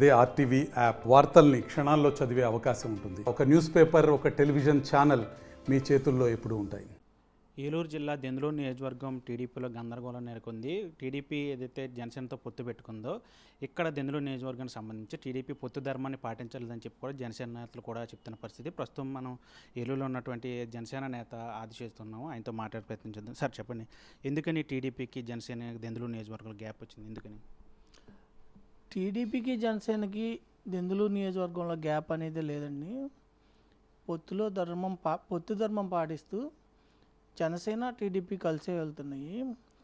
అదే RTV app. వార్తల్ని క్షణాల్లో చదివే అవకాశం ఉంటుంది. ఒక న్యూస్ పేపర్ ఒక టెలివిజన్ ఛానల్ మీ చేతుల్లో ఎప్పుడు ఉంటాయి. ఏలూరు జిల్లా దెందులూరు నియోజకవర్గం టీడీపీలో గందరగోళం నెలకొంది. టీడీపీ ఏదైతే జనసేనతో పొత్తు పెట్టుకుందో ఇక్కడ దెందులూరు నియోజకవర్గానికి సంబంధించి టీడీపీ పొత్తు ధర్మాన్ని పాటించలేదని చెప్పి కూడా జనసేన నేతలు కూడా చెప్తున్న పరిస్థితి. ప్రస్తుతం మనం ఏలూరులో ఉన్నటువంటి జనసేన నేత ఆది చేస్తున్నాము ఆయనతో మాట్లాడే ప్రయత్నం సార్ చెప్పండి. ఎందుకని టీడీపీకి జనసేన దెందులూరు నియోజకవర్గంలో గ్యాప్ వచ్చింది? ఎందుకని? టీడీపీకి జనసేనకి దెందులూరు నియోజకవర్గంలో గ్యాప్ అనేది లేదండి. పొత్తులో ధర్మం పా పొత్తు ధర్మం పాటిస్తూ జనసేన టీడీపీ కలిసే వెళ్తున్నాయి.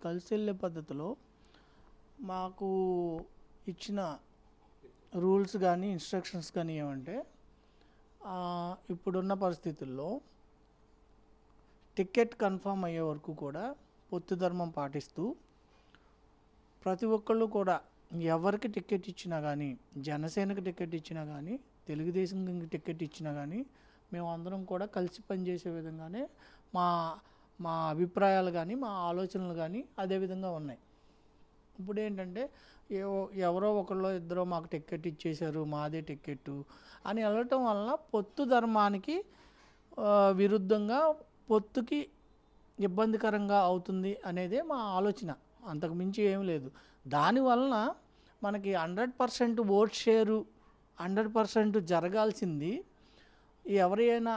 కలిసి వెళ్ళే పద్ధతిలో మాకు ఇచ్చిన రూల్స్ కానీ ఇన్స్ట్రక్షన్స్ కానీ ఏమంటే ఇప్పుడున్న పరిస్థితుల్లో టికెట్ కన్ఫర్మ్ అయ్యే వరకు కూడా పొత్తు ధర్మం పాటిస్తూ ప్రతి ఒక్కళ్ళు కూడా ఎవరికి టికెట్ ఇచ్చినా కానీ జనసేనకి టికెట్ ఇచ్చినా కానీ తెలుగుదేశంకి టికెట్ ఇచ్చినా కానీ మేము అందరం కూడా కలిసి పనిచేసే విధంగానే మా మా అభిప్రాయాలు కానీ మా ఆలోచనలు కానీ అదే విధంగా ఉన్నాయి. ఇప్పుడు ఏంటంటే ఎవరో ఒకళ్ళో ఇద్దరో మాకు టికెట్ ఇచ్చేశారు మాదే టికెట్ అని వెళ్ళటం వలన పొత్తు ధర్మానికి విరుద్ధంగా పొత్తుకి ఇబ్బందికరంగా అవుతుంది అనేదే మా ఆలోచన. అంతకుమించి ఏం లేదు. దానివలన మనకి hundred percent vote share hundred percent జరగాల్సింది ఎవరైనా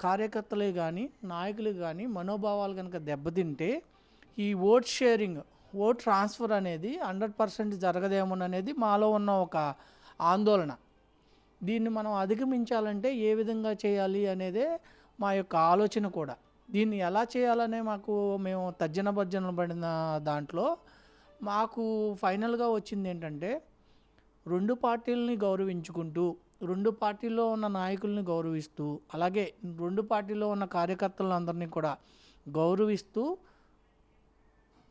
కార్యకర్తలే కానీ నాయకులు కానీ మనోభావాలు కనుక దెబ్బతింటే ఈ ఓట్ షేరింగ్ ఓట్ ట్రాన్స్ఫర్ అనేది హండ్రెడ్ పర్సెంట్ జరగదేమోననేది మాలో ఉన్న ఒక ఆందోళన. దీన్ని మనం అధిగమించాలంటే ఏ విధంగా చేయాలి అనేదే మా యొక్క ఆలోచన కూడా. దీన్ని ఎలా చేయాలనే మాకు మేము తర్జన భర్జన పడిన దాంట్లో మాకు ఫైనల్గా వచ్చింది ఏంటంటే రెండు పార్టీలని గౌరవించుకుంటూ రెండు పార్టీల్లో ఉన్న నాయకుల్ని గౌరవిస్తూ అలాగే రెండు పార్టీలో ఉన్న కార్యకర్తలందరినీ కూడా గౌరవిస్తూ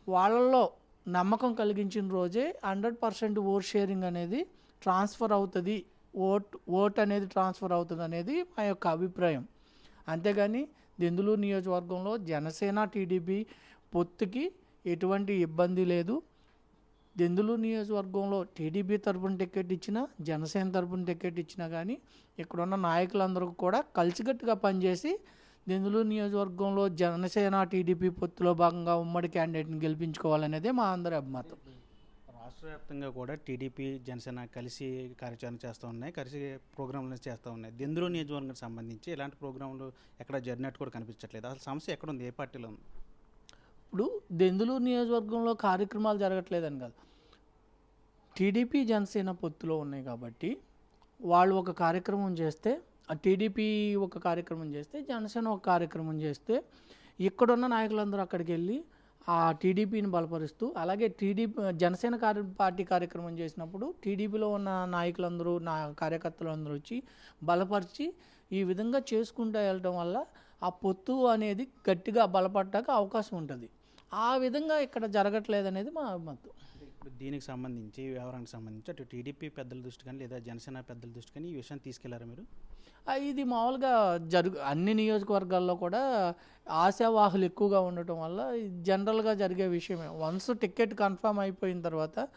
వాళ్ళల్లో నమ్మకం కలిగించిన రోజే హండ్రెడ్ పర్సెంట్ ఓట్ షేరింగ్ అనేది ట్రాన్స్ఫర్ అవుతుంది. ఓట్ ఓట్ అనేది ట్రాన్స్ఫర్ అవుతుంది అనేది మా యొక్క అభిప్రాయం. అంతేగాని దెందులూరు నియోజకవర్గంలో జనసేన టీడీపీ పొత్తుకి ఎటువంటి ఇబ్బంది లేదు. దెందులు నియోజకవర్గంలో టీడీపీ తరపున టికెట్ ఇచ్చినా జనసేన తరపున టికెట్ ఇచ్చినా కానీ ఇక్కడున్న నాయకులందరూ కూడా కలిసికట్టుగా పనిచేసి దెందులూరు నియోజకవర్గంలో జనసేన టీడీపీ పొత్తులో భాగంగా ఉమ్మడి క్యాండిడేట్ని గెలిపించుకోవాలనేదే మా అందరి అభిమతం. రాష్ట్ర వ్యాప్తంగా కూడా టీడీపీ జనసేన కలిసి కార్యాచరణ చేస్తూ ఉన్నాయి కలిసి ప్రోగ్రాంలు చేస్తూ ఉన్నాయి. దెందులు నియోజకవర్గానికి సంబంధించి ఎలాంటి ప్రోగ్రాంలు ఎక్కడ జరిగినట్టు కూడా కనిపించట్లేదు. అసలు సమస్య ఎక్కడ ఉంది? ఏ పార్టీలో ఉంది? ఇప్పుడు దెందులూరు నియోజకవర్గంలో కార్యక్రమాలు జరగట్లేదని కాదు. టీడీపీ జనసేన పొత్తులో ఉన్నాయి కాబట్టి వాళ్ళు ఒక కార్యక్రమం చేస్తే ఆ టీడీపీ ఒక కార్యక్రమం చేస్తే జనసేన ఒక కార్యక్రమం చేస్తే ఇక్కడున్న నాయకులందరూ అక్కడికి వెళ్ళి ఆ టీడీపీని బలపరుస్తూ అలాగే టీడీపీ జనసేన కార్య పార్టీ కార్యక్రమం చేసినప్పుడు టీడీపీలో ఉన్న నాయకులందరూ నా కార్యకర్తలు అందరూ వచ్చి బలపరిచి ఈ విధంగా చేసుకుంటూ వెళ్ళడం వల్ల ఆ పొత్తు అనేది గట్టిగా బలపడటానికి అవకాశం ఉంటుంది. ఆ విధంగా ఇక్కడ జరగట్లేదు అనేది మా మత్తు. ఇప్పుడు దీనికి సంబంధించి వ్యవహారానికి సంబంధించి అటు టీడీపీ పెద్దల దృష్టి కానీ లేదా జనసేన పెద్దల దృష్టి కానీ ఈ విషయాన్ని తీసుకెళ్ళారా మీరు? ఇది మామూలుగా జరుగు అన్ని నియోజకవర్గాల్లో కూడా ఆశావాహులు ఎక్కువగా ఉండటం వల్ల జనరల్గా జరిగే విషయమే. వన్స్ టికెట్ కన్ఫర్మ్ అయిపోయిన తర్వాత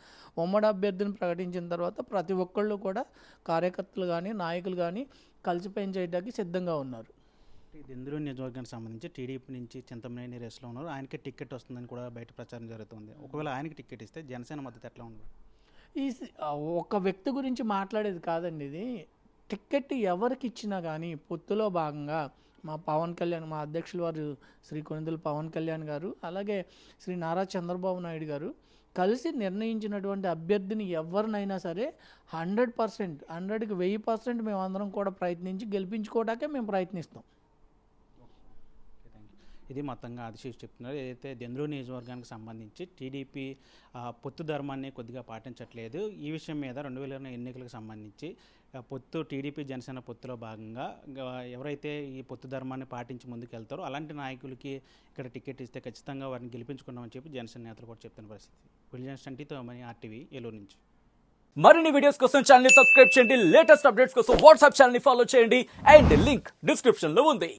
ఉమ్మడి అభ్యర్థిని ప్రకటించిన తర్వాత ప్రతి ఒక్కళ్ళు కూడా కార్యకర్తలు కానీ నాయకులు కానీ కలిసి పనిచేయడానికి సిద్ధంగా ఉన్నారు. దెందులూరు నియోజకవర్గానికి సంబంధించి టీడీపీ నుంచి చింతమనేని రేస్లో ఉన్నారు. ఆయనకి టికెట్ వస్తుందని కూడా బయట ప్రచారం జరుగుతుంది. ఒకవేళ ఆయనకి టికెట్ ఇస్తే జనసేన మద్దతు ఎట్లా ఉంది? ఈ ఒక వ్యక్తి గురించి మాట్లాడేది కాదండి ఇది. టికెట్ ఎవరికి ఇచ్చినా కానీ పొత్తులో భాగంగా మా పవన్ కళ్యాణ్ మా అధ్యక్షుల వారు శ్రీ కొనిదల పవన్ కళ్యాణ్ గారు అలాగే శ్రీ నారా చంద్రబాబు నాయుడు గారు కలిసి నిర్ణయించినటువంటి అభ్యర్థిని ఎవరినైనా సరే హండ్రెడ్ పర్సెంట్ హండ్రెడ్కి వెయ్యి పర్సెంట్ మేమందరం కూడా ప్రయత్నించి గెలిపించుకోవడానికే మేము ప్రయత్నిస్తాం. ఇది మొత్తంగా ఆదిశేష్ చెప్తున్నారు. ఏదైతే దెంద్రూ నియోజకవర్గానికి సంబంధించి టీడీపీ పొత్తు ధర్మాన్ని కొద్దిగా పాటించట్లేదు. ఈ విషయం మీద రెండు వేల ఎన్నికలకు సంబంధించి పొత్తు టీడీపీ జనసేన పొత్తులో భాగంగా ఎవరైతే ఈ పొత్తు ధర్మాన్ని పాటించి ముందుకెళ్తారో అలాంటి నాయకులకి ఇక్కడ టికెట్ ఇస్తే ఖచ్చితంగా వారిని గెలిపించుకున్నామని చెప్పి జనసేన నేతలు కూడా చెప్తున్న పరిస్థితి. విలియన్స్ అంటే మరి ఆర్టీవీ ఏలూరు నుంచి. మరిన్ని వీడియోస్ కోసం ఛానల్ సబ్స్క్రైబ్ చేయండి. లేటెస్ట్ అప్డేట్స్ కోసం వాట్సాప్ ఛానల్ ఫాలో చేయండి. అండ్ లింక్ డిస్క్రిప్షన్లో ఉంది.